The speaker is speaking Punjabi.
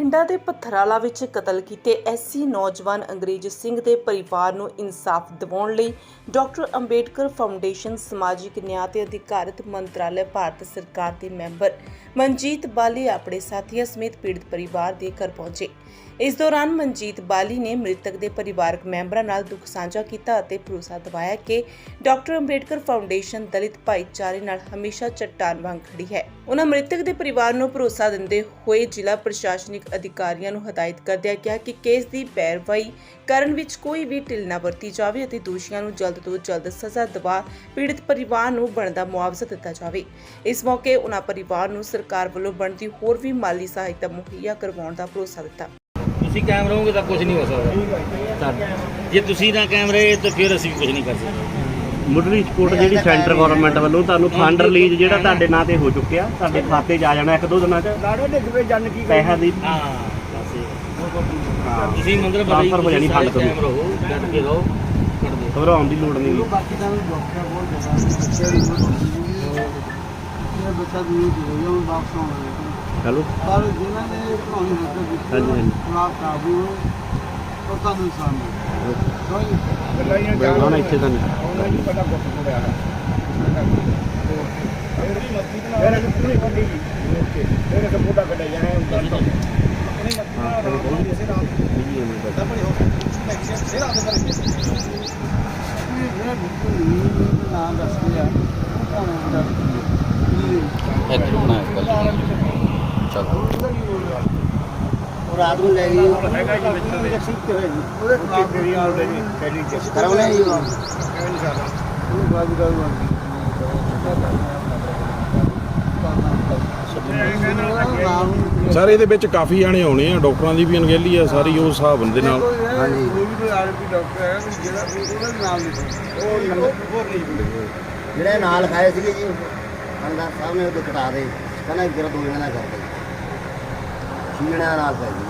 ਬਠਿੰਡਾ ਦੇ ਪੱਥਰਾਲਾ ਵਿੱਚ ਕਤਲ ਕੀਤੇ ਐਸਸੀ ਨੌਜਵਾਨ ਅੰਗਰੇਜ਼ ਸਿੰਘ ਦੇ ਪਰਿਵਾਰ ਨੂੰ ਇਨਸਾਫ ਦਿਵਾਉਣ ਲਈ ਡਾਕਟਰ ਅੰਬੇਡਕਰ ਫਾਊਂਡੇਸ਼ਨ, ਸਮਾਜਿਕ ਨਿਆਂ ਤੇ ਅਧਿਕਾਰਤ ਮੰਤਰਾਲੇ, ਭਾਰਤ ਸਰਕਾਰ ਦੇ ਮੈਂਬਰ ਮਨਜੀਤ ਬਾਲੀ ਆਪਣੇ ਸਾਥੀਆਂ ਸਮੇਤ ਪੀੜਤ ਪਰਿਵਾਰ ਦੇ ਘਰ ਪਹੁੰਚੇ। ਇਸ ਦੌਰਾਨ ਮਨਜੀਤ ਬਾਲੀ ਨੇ ਮ੍ਰਿਤਕ ਦੇ ਪਰਿਵਾਰਕ ਮੈਂਬਰਾਂ ਨਾਲ ਦੁੱਖ ਸਾਂਝਾ ਕੀਤਾ ਅਤੇ ਭਰੋਸਾ ਦਿਵਾਇਆ ਕਿ ਡਾਕਟਰ ਅੰਬੇਡਕਰ ਫਾਊਂਡੇਸ਼ਨ ਦਲਿਤ ਭਾਈਚਾਰੇ ਨਾਲ ਹਮੇਸ਼ਾ ਚੱਟਾਨ ਵਾਂਗ ਖੜੀ ਹੈ। ਉਹਨਾਂ ਮ੍ਰਿਤਕ ਦੇ ਪਰਿਵਾਰ ਨੂੰ ਭਰੋਸਾ ਦਿੰਦੇ ਹੋਏ ਜ਼ਿਲ੍ਹਾ ਪ੍ਰਸ਼ਾਸਨਿਕ ਅਧਿਕਾਰੀਆਂ ਨੂੰ ਹਦਾਇਤ ਕਰਦਿਆਂ ਕਿਹਾ ਕਿ ਕੇਸ ਦੀ ਪੈਰਵਾਈ ਕਰਨ ਵਿੱਚ ਕੋਈ ਵੀ ਢਿੱਲ ਨਾ ਵਰਤੀ ਜਾਵੇ ਅਤੇ ਦੋਸ਼ੀਆਂ ਨੂੰ ਜਲਦ ਤੋਂ ਜਲਦ ਸਜ਼ਾ ਦਿਵਾ ਪੀੜਤ ਪਰਿਵਾਰ ਨੂੰ ਬਣਦਾ ਮੁਆਵਜ਼ਾ ਦਿੱਤਾ ਜਾਵੇ। ਇਸ ਮੌਕੇ ਉਹਨਾਂ ਪਰਿਵਾਰ ਨੂੰ ਸਰਕਾਰ ਵੱਲੋਂ ਬਣਦੀ ਹੋਰ ਵੀ ਮਾਲੀ ਸਹਾਇਤਾ ਮੁਹੱਈਆ ਕਰਵਾਉਣ ਦਾ ਭਰੋਸਾ ਦਿੱਤਾ। ਤੁਸੀਂ ਕਾਇਮ ਰਹੋਗੇ ਤਾਂ ਕੁਝ ਨਹੀਂ ਹੋ ਸਕਦਾ। ਜੇ। ਤੁਸੀਂ ਨਾ ਕਾਇਮ ਰਹੇ ਤਾਂ ਫਿਰ ਅਸੀਂ ਕੁਝ ਨਹੀਂ ਕਰ ਸਕਦੇ। ਮੁੱਢਲੀ ਸਪੋਰਟ ਜਿਹੜੀ ਸੈਂਟਰ ਗਵਰਨਮੈਂਟ ਵੱਲੋਂ ਤੁਹਾਨੂੰ ਫੰਡ ਰਿਲੀਜ਼ ਜਿਹੜਾ ਤੁਹਾਡੇ ਨਾਂ ਤੇ ਹੋ ਚੁੱਕਿਆ ਤੁਹਾਡੇ ਖਾਤੇ 'ਚ ਆ ਜਾਣਾ ਇੱਕ ਦੋ ਦਿਨਾਂ 'ਚ। ਹਾਂ, ਤੁਸੀਂ ਮੰਦਰ ਹੋ ਜਾਣੀ ਫੰਡ ਤੋਂ। ਡਟ ਕੇ ਰਹੋ ਘਬਰਾਉਣ ਦੀ ਲੋੜ ਨਹੀਂ। ਬਾਕੀ ਤਾਂ ਡਾਕਟਰ ਕੋਲ ਜਾਂਦਾ ਇਹ ਬੱਚਾ ਵੀ ਹੋ ਗਿਆ ਹੁਣ ਵਾਪਸ ਆਉਣਾ ਚਲੋ ਪਰ ਜਿਨ੍ਹਾਂ ਨੇ ਪੜਾਉਣੀ ਹੱਦ ਕੀਤੀ ਹਾਂਜੀ, ਹਾਂਜੀ। ਖਰਾਬ ਕਾਬੂ ਉਹ ਤੁਹਾਨੂੰ ਸਾਹਮਣੇ ਬੈਠਣਾ ਇੱਥੇ ਤਾਂ ਨਹੀਂ ਹਾਂ ਕਦੇ ਕੋਲ ਨਹੀਂ ਬੈਠਾ ਨਾਮ ਦੱਸ ਦਿਆ ਤੁਹਾਨੂੰ ਦੱਸ ਇੱਧਰ ਬਣਾਇਆ ਉਹ ਰਾਤ ਨੂੰ ਲੈ ਗਈ। ਉਹ ਹੈਗਾ ਜੀ ਵਿੱਚ ਤੇ ਹੋਈ ਉਹਦੇ ਖਿਲਾਫ ਮੇਰੀ ਆਲਰੇਡੀ ਕਰਾਉਣਾ ਹੀ ਉਹ ਬਾਜੀ ਦਾ ਸਰ ਇਹਦੇ ਵਿੱਚ ਕਾਫੀ ਜਾਣੇ ਆਉਣੇ ਆ ਡਾਕਟਰਾਂ ਦੀ ਵੀ ਅਣਗਹਿਲੀ ਆ ਸਾਰੀ ਉਹ ਹਿਸਾਬ ਦੇ ਨਾਲ। ਹਾਂਜੀ। ਕੋਈ ਵੀ ਆਰਪੀ ਡਾਕਟਰ ਹੈ ਜਿਹੜਾ ਵੀ ਉਹਦਾ ਵੀ ਨਾਮ ਲਿਖੋ ਉਹ ਹੋਰ ਨਹੀਂ ਜਿਹੜੇ ਨਾਲ ਖਾਏ ਸੀਗੇ ਜੀ ਅੰਦਰ ਸਾਹਿਬ ਨੇ ਉਹਦੇ ਕਟਾ ਦੇ। ਕਹਿੰਦਾ ਜਰਾ ਦੋ ਜਣਿਆਂ ਦਾ ਕਰਦੇ ਨਾਲ ਪੈ ਜੀ